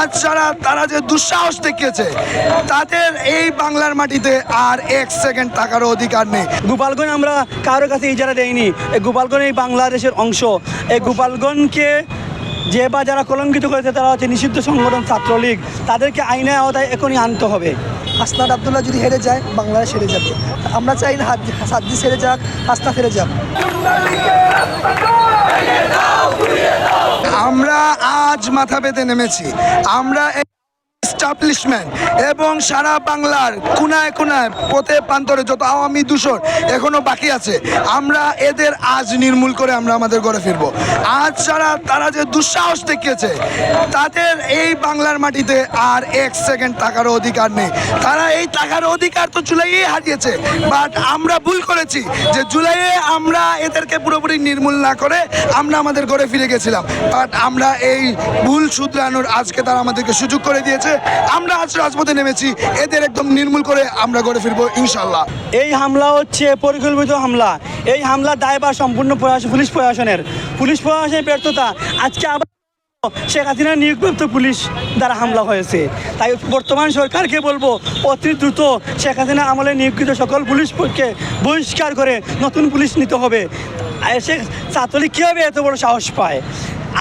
আজ যারা তারা যে দুঃসাহস দেখিয়েছে তাদের এই বাংলার মাটিতে আর এক সেকেন্ড থাকার অধিকার নেই। গোপালগঞ্জ আমরা কারও কাছে ইজারা দেইনি। এই গোপালগঞ্জ এই বাংলাদেশের অংশ। এই গোপালগঞ্জকে যে বা যারা কলঙ্কিত করেছে তারা হচ্ছে নিষিদ্ধ সংগঠন ছাত্রলীগ। তাদেরকে আইনে আওতায় এখনই আনতে হবে। হাসনাত আবদুল্লাহ যদি হেরে যায় বাংলাদেশ হেরে যাবে। আমরা চাই না হাত সাদ্দি হেরে যাক হাসনা হেরে যাক। আমরা আজ মাথা পেতে নেমেছি। আমরা এস্টাবলিশমেন্ট এবং সারা বাংলার কোনায় কোনায় পথে প্রান্তরে যত আওয়ামী দূষণ এখনও বাকি আছে, আমরা এদের আজ নির্মূল করে আমরা আমাদের ঘরে ফিরবো। আজ যারা, তারা যে দুঃসাহস দেখিয়েছে, তাদের এই বাংলার মাটিতে আর এক সেকেন্ড থাকার অধিকার নেই। তারা এই টাকার অধিকার তো জুলাইয়ে হারিয়েছে বাট আমরা ভুল করেছি যে জুলাইয়ে আমরা এদেরকে পুরোপুরি নির্মূল না করে আমরা আমাদের ঘরে ফিরে গেছিলাম। বাট আমরা এই ভুল শুধরানোর আজকে তারা আমাদেরকে সুযোগ করে দিয়েছে। আমরা আজ রাজপথে নেমেছি। এদের একদম নির্মূল করে আমরা গড়ে ফিরবো ইনশাল্লাহ এই হামলা হচ্ছে পরিকল্পিত হামলা। এই হামলার দায়ভার সম্পূর্ণ প্রশাসন পুলিশ প্রশাসনের। পুলিশ প্রশাসনের ব্যর্থতা। আজকে আবার শেখ হাসিনা নিয়োগপ্রাপ্ত পুলিশ দ্বারা হামলা হয়েছে। তাই বর্তমান সরকারকে বলব, অতি দ্রুত শেখ হাসিনা আমলে নিয়োগিত সকল পুলিশকে বহিষ্কার করে নতুন পুলিশ নিতে হবে। শেখ ছাত্রলীগ কীভাবে এত বড় সাহস পায়?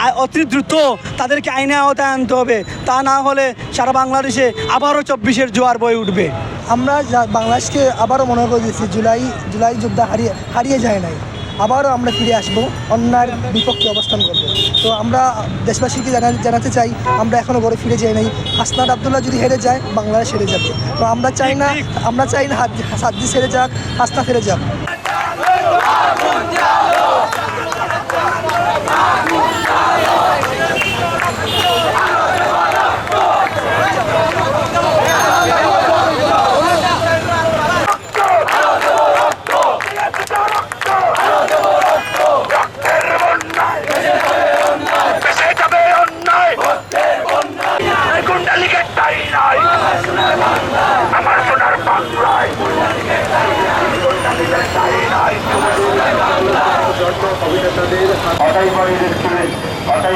অতি দ্রুত তাদেরকে আইনে আওতায় আনতে হবে। তা না হলে সারা বাংলাদেশে আবারও চব্বিশের জোয়ার বয়ে উঠবে। আমরা যা- বাংলাদেশকে আবারও মনে করে দিয়েছি জুলাই জুলাই যোদ্ধা হারিয়ে হারিয়ে যায় নাই। আবারও আমরা ফিরে আসব অন্যার বিপক্ষে অবস্থান করব। তো আমরা দেশবাসীকে জানা জানাতে চাই আমরা এখনও ঘরে ফিরে যাই নাই। হাসনাত আবদুল্লাহ যদি হেরে যায় বাংলাদেশ হেরে যাবে। তো আমরা চাই না আমরা চাই না হাত সাদ্দি হেরে যাক হাসনা হেরে যাক দেশে যাবে অন্যায় গুন্ডালিকে তাই নাই আমার সোনার বাংলায় গুন্ডালিকে তাই নাই হঠাই বাড়ির স্কুলে হঠাই